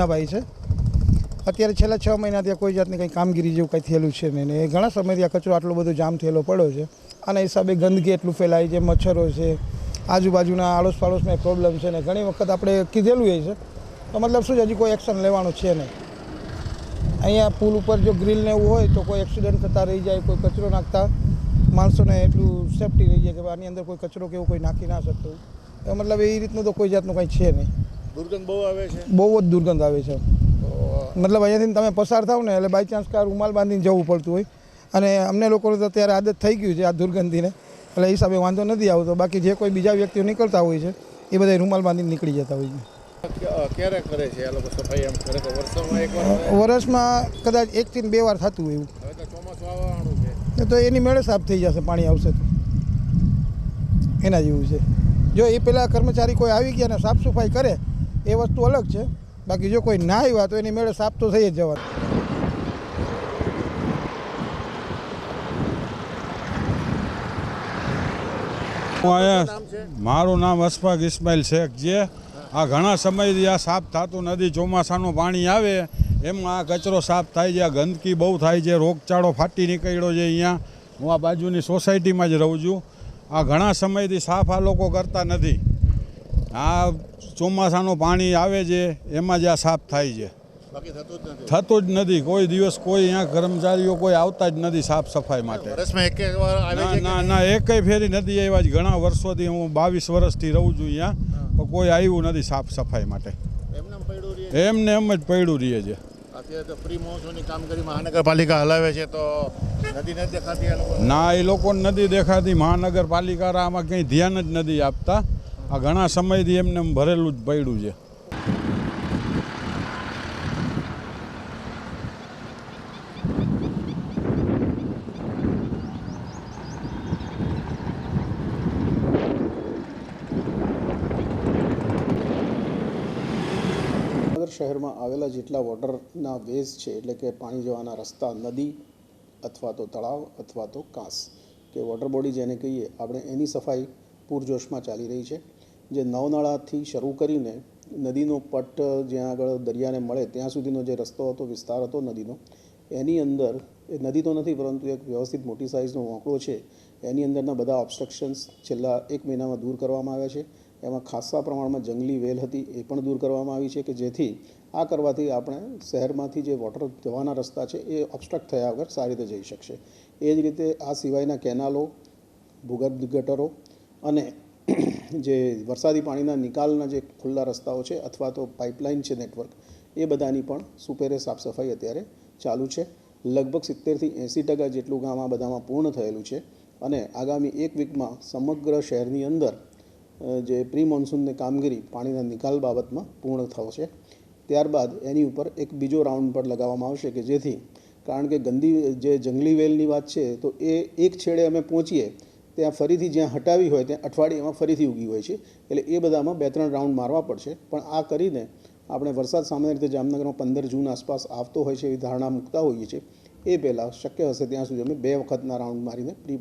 સપનાભાઈ છે. અત્યારે છેલ્લા છ મહિના ત્યાં કોઈ જાતની કંઈ કામગીરી જેવું કંઈ થયેલું છે નહીં એ ઘણા સમયથી આ કચરો આટલો બધો જામ થયેલો પડ્યો છે. આના હિસાબે ગંદકી એટલું ફેલાય છે, મચ્છરો છે, આજુબાજુના આડોશ પાડોશમાં પ્રોબ્લેમ છે ને ઘણી વખત આપણે કીધેલું એ છે. તો મતલબ શું છે, હજી કોઈ એક્શન લેવાનું છે નહીં. અહીંયા પુલ ઉપર જો ગ્રીલને એવું હોય તો કોઈ એક્સિડન્ટ થતા રહી જાય, કોઈ કચરો નાખતા માણસોને એટલું સેફટી રહી જાય કે આની અંદર કોઈ કચરો કે એવું કોઈ નાખી ના શકતું. મતલબ એ રીતનું તો કોઈ જાતનું કંઈ છે નહીં. દુર્ગંધ બહુ આવે છે? બહુ જ દુર્ગંધ આવે છે. મતલબ અહીંયાથી તમે પસાર થાવ ને એટલે બાય ચાન્સ કાર રૂમાલ બાંધીને જવું પડતું હોય. અને અમને લોકોને તો અત્યારે આદત થઈ ગયું છે આ દુર્ગંધીને. એટલે એ હિસાબે વાંધો નથી આવતો. બાકી જે કોઈ બીજા વ્યક્તિઓ નીકળતા હોય છે એ બધા રૂમાલ બાંધીને નીકળી જતા હોય છે. ક્યારે કરે છે આ લોકો સફાઈ એમ? ખરેખર વર્ષમાં એકવાર વર્ષમાં કદાચ એકથી બે વાર થતું હોય એવું. ચોમાસું આવવાનું છે. તો એની મેળે સાફ થઈ જશે પાણી આવશે તો. એના જેવું છે. જો એ પેલા કર્મચારી કોઈ આવી ગયા ને સાફ સફાઈ કરે એ વસ્તુ અલગ છે. બાકી જો કોઈ ના આવ્યા તો એની મેળે સાફ તો થઈ જ જવાનું. હું અહીંયા મારું નામ અશફાક ઇસ્માઇલ શેખ છે. આ ઘણા સમયથી આ સાફ થતું નથી. ચોમાસાનું પાણી આવે એમાં આ કચરો સાફ થાય છે. આ ગંદકી બહુ થાય છે. રોગચાળો ફાટી નીકળ્યો છે અહીંયા. હું આ બાજુની સોસાયટીમાં જ રહું છું. આ ઘણા સમયથી સાફ આ લોકો કરતા નથી. આ ચોમાસાનું પાણી આવે છે એમાં જ આ સાફ થાય છે. થતું જ નથી. કોઈ દિવસ કોઈ અહીંયા કર્મચારીઓ કોઈ આવતા જ નથી સાફ સફાઈ માટે. ના ના ના એકેય ફેરી નથી આવ્યા જ ઘણા વર્ષોથી હું બાવીસ વર્ષથી રહું છું અહીંયા તો કોઈ આવ્યું નથી સાફ સફાઈ માટે. એમને એમ જ પડ્યું રહીએ છે. અત્યારે તો પ્રી મોન્સૂનની કામગીરી મહાનગરપાલિકા હલાવે છે તો નદી નથી દેખાતી ના એ લોકોને નથી દેખાતી. મહાનગરપાલિકા આમાં કંઈ ધ્યાન જ નથી આપતા. આ ઘણા સમયથી એમને એમ ભરેલું જ પડ્યું છે. શહેરમાં આવેલા જેટલા વોટરના વેઝ છે, એટલે કે પાણી જવાના રસ્તા, નદી અથવા તો તળાવ અથવા તો કાંસ, કે વોટર બોડી જેને કહીએ, આપણે એની સફાઈ પૂરજોશમાં ચાલી રહી છે. જે નવનાળાથી શરૂ કરીને નદીનો પટ જ્યાં આગળ દરિયાને મળે, ત્યાં સુધીનો જે રસ્તો હતો, વિસ્તાર હતો નદીનો, એની અંદર, એ નદી તો નથી પરંતુ એક વ્યવસ્થિત મોટી સાઇઝનો વાંકડો છે, એની અંદરના બધા ઓબ્સ્ટ્રક્શન્સ છેલ્લા એક મહિનામાં દૂર કરવામાં આવ્યા છે. એમાં ખાસ્સા પ્રમાણમાં જંગલી વેલ હતી, એ પણ દૂર કરવામાં આવી છે કે જેથી આ કરવાથી આપણે શહેરમાંથી જે વોટર જવાના રસ્તા છે, એ ઓબ્સ્ટ્રક્ટ થયા વગર સારી રીતે જઈ શકશે. એ જ રીતે આ સિવાયના કેનાલો, ભૂગર્ભ ગટરો અને જે વરસાદી પાણીના નિકાલના જે ખુલ્લા રસ્તાઓ છે અથવા તો પાઇપલાઇન છે નેટવર્ક, એ બધાની પણ સુપેરે સાફ સફાઈ અત્યારે ચાલુ છે. લગભગ સિત્તેરથી એંસી ટકા જેટલું કામ આ બધામાં પૂર્ણ થયેલું છે અને આગામી એક વીકમાં સમગ્ર શહેરની અંદર જે પ્રી મોન્સૂનની કામગીરી પાણીના નિકાલ બાબતમાં પૂર્ણ થશે. ત્યારબાદ એની ઉપર એક બીજો રાઉન્ડ પણ લગાવવામાં આવશે કે જેથી, કારણ કે ગંદી, જે જંગલી વેલની વાત છે, તો એ એક છેડે અમે પહોંચીએ ત્યાં ફરીથી જ્યાં હટાવી હોય ત્યાં અઠવાડિયામાં ફરીથી ઉગી હોય છે. એટલે એ બધામાં બે ત્રણ રાઉન્ડ મારવા પડશે. પણ આ કરીને આપણે વરસાદ સામાન્ય રીતે જામનગરમાં પંદર જૂન આસપાસ આવતો હોય છે એવી ધારણા મૂકતા હોઈએ છીએ. એ પહેલાં શક્ય હશે ત્યાં સુધી અમે બે વખતના રાઉન્ડ મારીને પ્રી